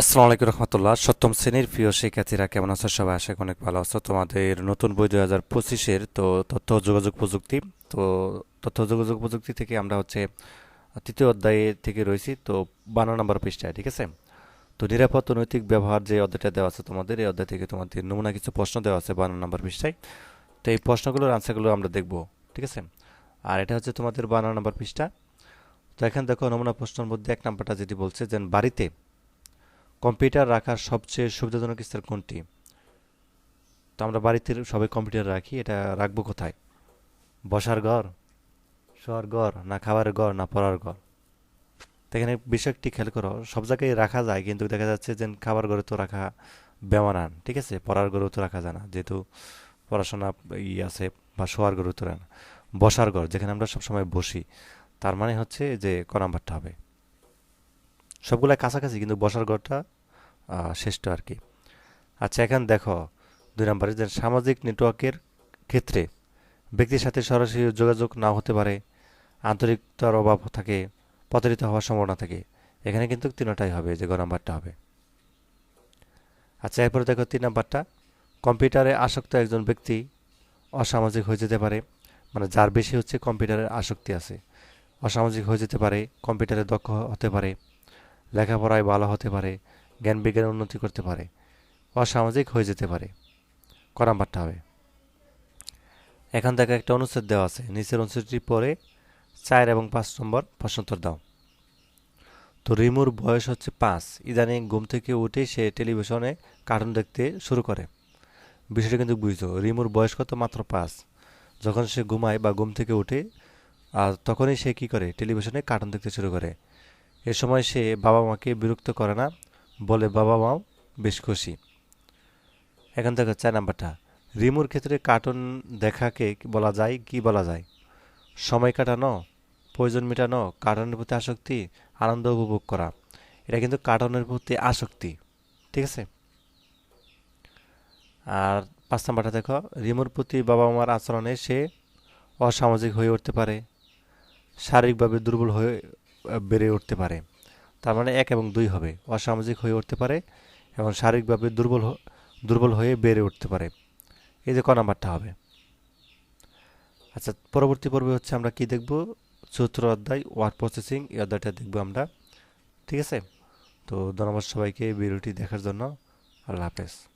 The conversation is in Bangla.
আসসালামু আলাইকুম রহমতুল্লাহ। সপ্তম শ্রেণির প্রিয় শিক্ষার্থীরা কেমন আছো? সবাই আশা অনেক ভালো আছো। তোমাদের নতুন বই দুই হাজার পঁচিশের তো তথ্য যোগাযোগ প্রযুক্তি, তো তথ্য যোগাযোগ প্রযুক্তি থেকে আমরা হচ্ছে তৃতীয় অধ্যায়ে থেকে রয়েছি, তো বান্ন নম্বর পৃষ্ঠায়, ঠিক আছে? তো নিরাপদ নৈতিক ব্যবহার যে অধ্যায়টা দেওয়া আছে তোমাদের, এই অধ্যায় থেকে তোমাদের নমুনা কিছু প্রশ্ন দেওয়া আছে বান্ন নম্বর পৃষ্ঠায়। তো এই প্রশ্নগুলোর আনসারগুলো আমরা দেখব, ঠিক আছে? আর এটা হচ্ছে তোমাদের বান্ন নম্বর পৃষ্ঠা। তো এখানে দেখো নমুনা প্রশ্নের মধ্যে এক নম্বরটা যেটি বলছে যে বাড়িতে কম্পিউটার রাখার সবচেয়ে সুবিধাজনক স্থান কোনটি? তো আমরা বাড়িতে সবাই কম্পিউটার রাখি, এটা রাখব কোথায়? বসার ঘর, শোয়ার ঘর, না খাবারের ঘর, না পড়ার ঘর। তো এখানে বিষয়টি খেয়াল করো, সব জায়গায় রাখা যায়, কিন্তু দেখা যাচ্ছে যে খাবার ঘরে তো রাখা বেমানান, ঠিক আছে? পড়ার ঘরেও তো রাখা যায় না, যেহেতু পড়াশোনা ই আছে বা শোয়ার ঘরেও তো রাখা বসার ঘর, যেখানে আমরা সবসময় বসি, তার মানে হচ্ছে যে ক নাম্বারটা হবে? সবগুলাই কাছাকাছি, কিন্তু বসার ঘরটা শ্রেষ্ঠ আর কি আচ্ছা এখন দেখো, দুই নম্বরে যে সামাজিক নেটওয়ার্কের ক্ষেত্রে ব্যক্তির সাথে সরাসরি যোগাযোগ না হতে পারে, আন্তরিকতার অভাব থাকে, প্রতারিত হওয়ার সম্ভাবনা থাকে, এখানে কিন্তু তিনটাই হবে, যে গ নাম্বারটা হবে। আচ্ছা এরপরে দেখো তিন নাম্বারটা, কম্পিউটারে আসক্ত একজন ব্যক্তি অসামাজিক হয়ে যেতে পারে মানে যার বেশি হচ্ছে কম্পিউটারের আসক্তি আছে। অসামাজিক হয়ে যেতে পারে, কম্পিউটারে দক্ষ হতে পারে লেখাপড়ায় ভালো হতে পারে, জ্ঞান বিজ্ঞানে উন্নতি করতে পারে, অসামাজিক হয়ে যেতে পারে। ক নাম্বারটা হবে। এখান থেকে একটা অনুচ্ছেদ দেওয়া আছে। নিচের অনুচ্ছেদটি পরে চার এবং পাঁচ নম্বর প্রশ্নোত্তর দাও। তো রিমুর বয়স হচ্ছে পাঁচ। ইদানিং ঘুম থেকে উঠে সে টেলিভিশনে কার্টুন দেখতে শুরু করে। বিষয়টা কিন্তু বুঝছ, রিমুর বয়স কত মাত্র পাঁচ? যখন সে ঘুমায় বা ঘুম থেকে উঠে আর তখনই সে কি করে? টেলিভিশনে কার্টুন দেখতে শুরু করে। এ সময় সে বাবা মাকে বিরক্ত করে না, বলে, বাবা মাও, বেশ খুশি। এখান থেকে চার নাম্বারটা। রিমুর ক্ষেত্রে কার্টুন দেখাকে বলা যায়, কি বলা যায়? সময় কাটানো, প্রয়োজন মেটানো কার্টুনের প্রতি আসক্তি, আনন্দ উপভোগ করা। এটা কিন্তু কার্টুনের প্রতি আসক্তি, ঠিক আছে? আর পাঁচ নাম্বারটা দেখো, রিমুর প্রতি বাবা মার আচরণে সে অসামাজিক হয়ে উঠতে পারে, শারীরিকভাবে দুর্বল হয়ে বেড়ে উঠতে পারে। তার মানে এক এবং দুই হবে। অসামাজিক হয়ে উঠতে পারে এবং শারীরিকভাবে দুর্বল দুর্বল হয়ে বেড়ে উঠতে পারে। এই যে ক নাম্বারটা হবে। আচ্ছা পরবর্তী পর্বে হচ্ছে আমরা কি দেখব? চতুর্থ অধ্যায় ওয়ার্ড প্রসেসিং এই অধ্যায়টা দেখব আমরা। ঠিক আছে? তো ধন্যবাদ সবাইকে ভিডিওটি দেখার জন্য। আল্লাহ হাফেজ।